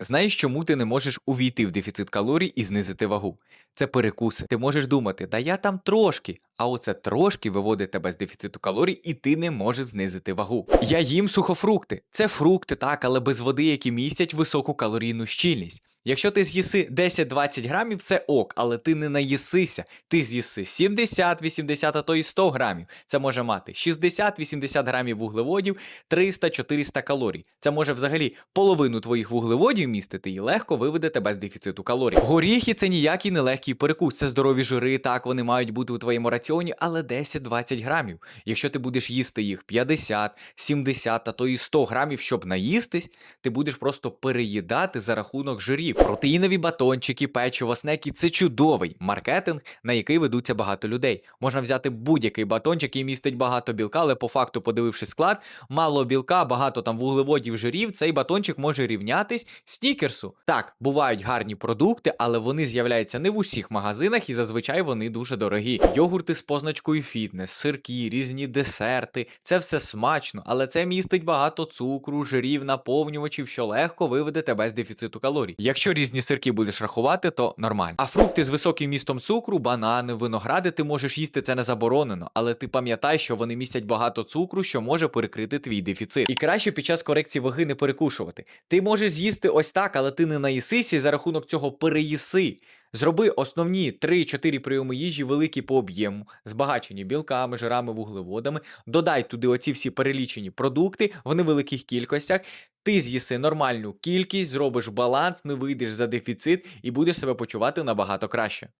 Знаєш, чому ти не можеш увійти в дефіцит калорій і знизити вагу? Це перекуси. Ти можеш думати, да я там трошки, а оце трошки виводить тебе з дефіциту калорій, і ти не можеш знизити вагу. Я їм сухофрукти. Це фрукти, так, але без води, які містять високу калорійну щільність. Якщо ти з'їси 10-20 грамів, це ок, але ти не наїсися. Ти з'їси 70, 80, а то і 100 грамів. Це може мати 60-80 грамів вуглеводів, 300-400 калорій. Це може взагалі половину твоїх вуглеводів містити і легко виведе тебе з дефіциту калорій. Горіхи це ніякий нелегкий перекус. Це здорові жири, так вони мають бути у твоєму раціоні, але 10-20 грамів. Якщо ти будеш їсти їх 50, 70, а то і 100 грамів, щоб наїстись, ти будеш просто переїдати за рахунок жирів. Протеїнові батончики, печиво, снеки це чудовий маркетинг, на який ведуться багато людей. Можна взяти будь-який батончик, який містить багато білка, але по факту, подививши склад, мало білка, багато там вуглеводів, жирів. Цей батончик може рівнятись снікерсу. Так, бувають гарні продукти, але вони з'являються не в усіх магазинах і зазвичай вони дуже дорогі. Йогурти з позначкою фітнес, сирки, різні десерти. Це все смачно, але це містить багато цукру, жирів, наповнювачів, що легко виведе тебе з дефіциту калорій. Якщо різні сирки будеш рахувати, то нормально. А фрукти з високим містом цукру, банани, виногради, ти можеш їсти це не заборонено, але ти пам'ятай, що вони містять багато цукру, що може перекрити твій дефіцит. І краще під час корекції ваги не перекушувати. Ти можеш з'їсти ось так, але ти не наїсися і за рахунок цього переїси. Зроби основні 3-4 прийоми їжі великі по об'єму, збагачені білками, жирами, вуглеводами. Додай туди оці всі перелічені продукти в невеликих кількостях. Ти з'їси нормальну кількість, зробиш баланс, не вийдеш за дефіцит і будеш себе почувати набагато краще.